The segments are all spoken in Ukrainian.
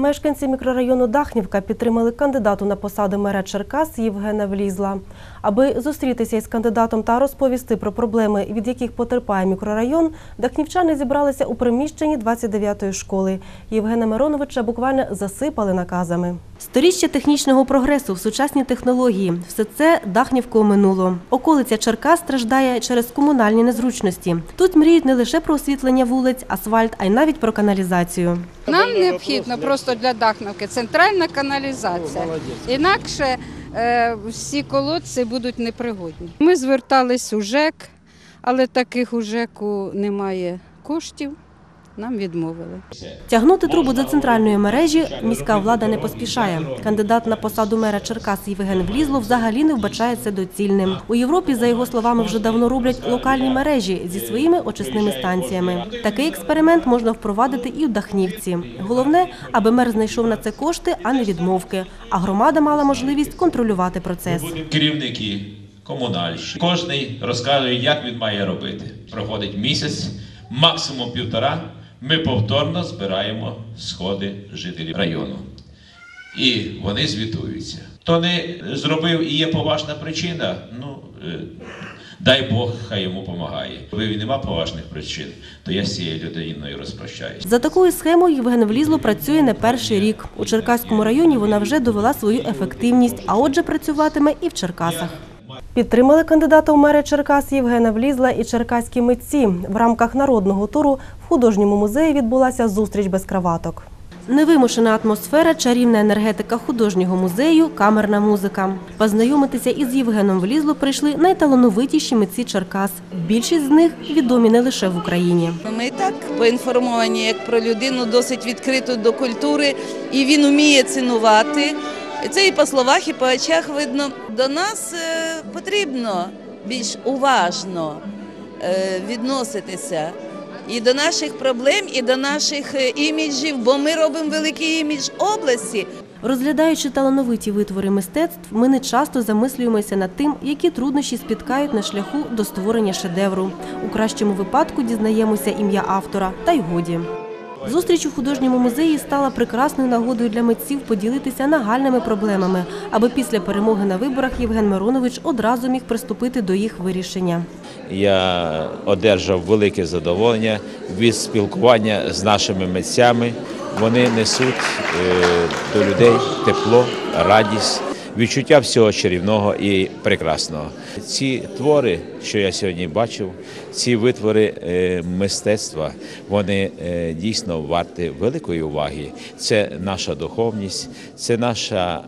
Мешканці мікрорайону Дахнівка підтримали кандидату на посаду мера Черкас Євгена Влізла. Аби зустрітися із кандидатом та розповісти про проблеми, від яких потерпає мікрорайон, дахнівчани зібралися у приміщенні 29-ї школи. Євгена Мироновича буквально засипали наказами. Сторіччя технічного прогресу, сучасні технології – все це Дахнівку минуло. Околиця Черкас страждає через комунальні незручності. Тут мріють не лише про освітлення вулиць, асфальт, а й навіть про каналізацію. Нам необхідно просто для Дахновки центральна каналізація. Інакше всі колодці будуть непригодні. Ми звертались у ЖЕК, але таких у ЖЕКу немає коштів. Нам відмовили. Тягнути трубу до центральної мережі міська влада не поспішає. Кандидат на посаду мера Черкас Євген Влізло взагалі не вбачає це доцільним. У Європі, за його словами, вже давно роблять локальні мережі зі своїми очисними станціями. Такий експеримент можна впровадити і в Дахнівці. Головне, аби мер знайшов на це кошти, а не відмовки. А громада мала можливість контролювати процес. керівники, комунальщі. Кожний розказує, як він має робити. Проходить місяць, максимум півтора. Ми повторно збираємо сходи жителів району. І вони звітуються. Хто не зробив і є поважна причина, ну е, дай Бог, хай йому допомагає. Коли нема поважних причин, то я з цією людиною розпрощаюся. За такою схемою Євген Влізло працює не перший рік. У Черкаському районі вона вже довела свою ефективність, а отже, працюватиме і в Черкасах. Підтримали кандидата у мери Черкас Євгена Влізла і черкаські митці. В рамках народного туру в художньому музеї відбулася зустріч без краваток. Невимушена атмосфера, чарівна енергетика художнього музею, камерна музика. Познайомитися із Євгеном Влізло прийшли найталановитіші митці Черкас. Більшість з них відомі не лише в Україні. Ми так поінформовані як про людину досить відкриту до культури, і він вміє цінувати. Це і по словах, і по очах видно. До нас е, потрібно більш уважно е, відноситися і до наших проблем, і до наших е, іміджів, бо ми робимо великий імідж області. Розглядаючи талановиті витвори мистецтв, ми не часто замислюємося над тим, які труднощі спіткають на шляху до створення шедевру. У кращому випадку дізнаємося ім'я автора, та й годі. Зустріч у художньому музеї стала прекрасною нагодою для митців поділитися нагальними проблемами, аби після перемоги на виборах Євген Миронович одразу міг приступити до їх вирішення. Я одержав велике задоволення від спілкування з нашими митцями. Вони несуть е, до людей тепло, радість, відчуття всього чарівного і прекрасного. Ці твори, що я сьогодні бачив, ці витвори е, мистецтва, вони е, дійсно варті великої уваги. Це наша духовність, це наша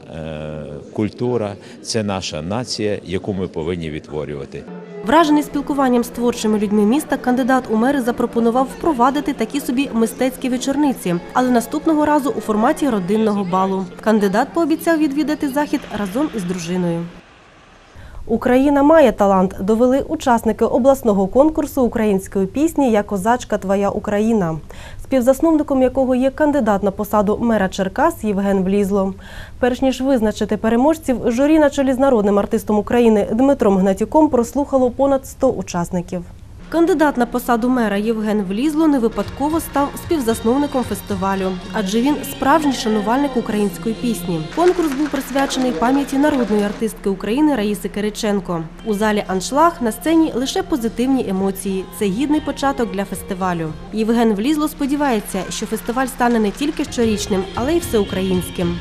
культура, це наша нація, яку ми повинні відтворювати. Вражений спілкуванням з творчими людьми міста, кандидат у мери запропонував впровадити такі собі мистецькі вечорниці, але наступного разу у форматі родинного балу. Кандидат пообіцяв відвідати захід разом із дружиною. Україна має талант. Довели учасники обласного конкурсу української пісні Я козачка Твоя Україна, співзасновником якого є кандидат на посаду мера Черкас Євген Влізло. Перш ніж визначити переможців, журі на чолі з народним артистом України Дмитром Гнатюком прослухало понад 100 учасників. Кандидат на посаду мера Євген Влізло не випадково став співзасновником фестивалю, адже він справжній шанувальник української пісні. Конкурс був присвячений пам'яті народної артистки України Раїси Кириченко. У залі аншлаг на сцені лише позитивні емоції. Це гідний початок для фестивалю. Євген Влізло сподівається, що фестиваль стане не тільки щорічним, але й всеукраїнським.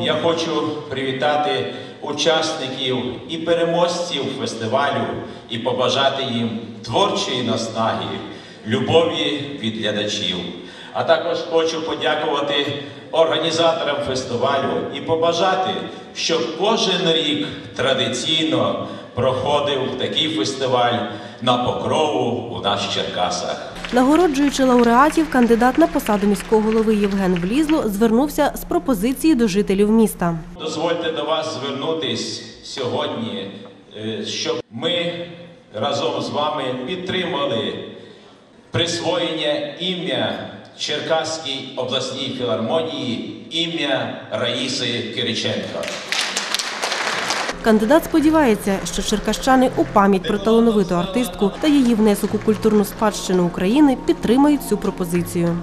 Я хочу привітати учасників і переможців фестивалю і побажати їм творчої наснаги, любові від глядачів. А також хочу подякувати організаторам фестивалю і побажати, щоб кожен рік традиційно проходив такий фестиваль на покрову у нас Черкасах. Нагороджуючи лауреатів, кандидат на посаду міського голови Євген Влізло звернувся з пропозицією до жителів міста. Дозвольте до вас звернутись сьогодні, е, щоб ми разом з вами підтримали присвоєння ім'я Черкаській обласній філармонії ім'я Раїси Кириченко. Кандидат сподівається, що черкащани у пам'ять про талановиту артистку та її внесок у культурну спадщину України підтримають цю пропозицію.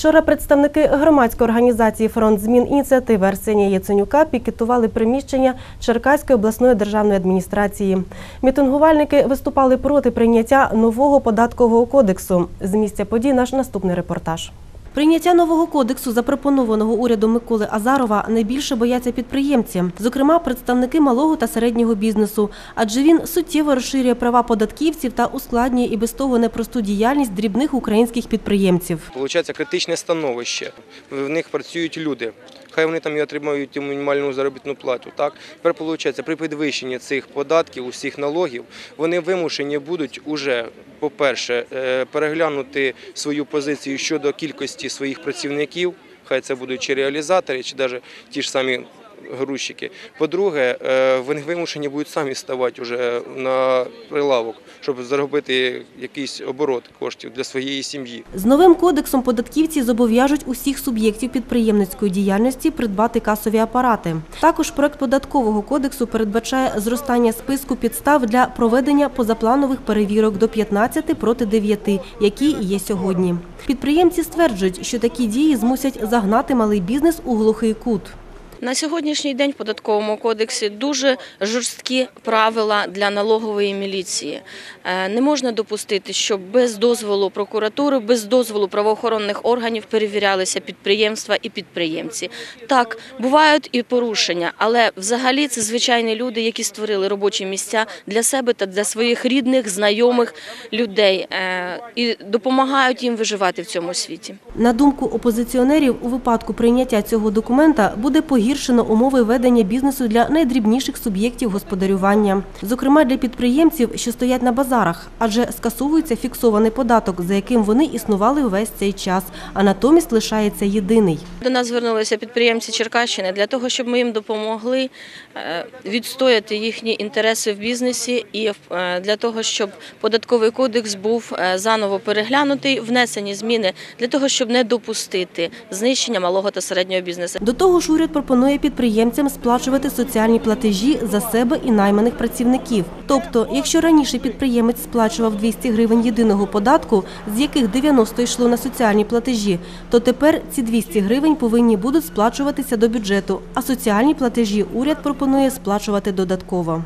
Вчора представники громадської організації Фронт змін ініціативи Арсенія Яценюка пікетували приміщення Черкаської обласної державної адміністрації. Мітингувальники виступали проти прийняття нового податкового кодексу. З місця подій наш наступний репортаж. Прийняття нового кодексу, запропонованого урядом Миколи Азарова, найбільше бояться підприємці, зокрема представники малого та середнього бізнесу, адже він суттєво розширює права податківців та ускладнює і без того непросту діяльність дрібних українських підприємців. Получається критичне становище. В них працюють люди. Хай вони там і отримують мінімальну заробітну плату. Так тепер виходить, при підвищенні цих податків, усіх налогів, вони вимушені будуть уже, по-перше, е, переглянути свою позицію щодо кількості своїх працівників. Хай це будуть чи реалізатори, чи навіть ті ж самі грузчики. По-друге, е, вони вимушені будуть самі ставати вже на прилавок, щоб заробити якийсь оборот коштів для своєї сім'ї. З новим кодексом податківці зобов'яжуть усіх суб'єктів підприємницької діяльності придбати касові апарати. Також проект податкового кодексу передбачає зростання списку підстав для проведення позапланових перевірок до 15 проти 9, які є сьогодні. Підприємці стверджують, що такі дії змусять загнати малий бізнес у глухий кут. На сьогоднішній день в податковому кодексі дуже жорсткі правила для налогової міліції. Е, Не можна допустити, щоб без дозволу прокуратури, без дозволу правоохоронних органів перевірялися підприємства і підприємці. Так, бувають і порушення, але взагалі це звичайні люди, які створили робочі місця для себе та для своїх рідних, знайомих людей е, і допомагають їм виживати в цьому світі. На думку опозиціонерів, у випадку прийняття цього документа буде погіршено умови ведення бізнесу для найдрібніших суб'єктів господарювання, зокрема для підприємців, що стоять на базарах, адже скасовується фіксований податок, за яким вони існували увесь цей час, а натомість лишається єдиний. До нас звернулися підприємці Черкащини для того, щоб ми їм допомогли е, відстояти їхні інтереси в бізнесі і е, для того, щоб податковий кодекс був е, заново переглянутий, внесені зміни для того, щоб не допустити знищення малого та середнього бізнесу. До того ж, уряд пропонує підприємцям сплачувати соціальні платежі за себе і найманих працівників. Тобто, якщо раніше підприємець сплачував 200 гривень єдиного податку, з яких 90 йшло на соціальні платежі, то тепер ці 200 гривень повинні будуть сплачуватися до бюджету, а соціальні платежі уряд пропонує сплачувати додатково.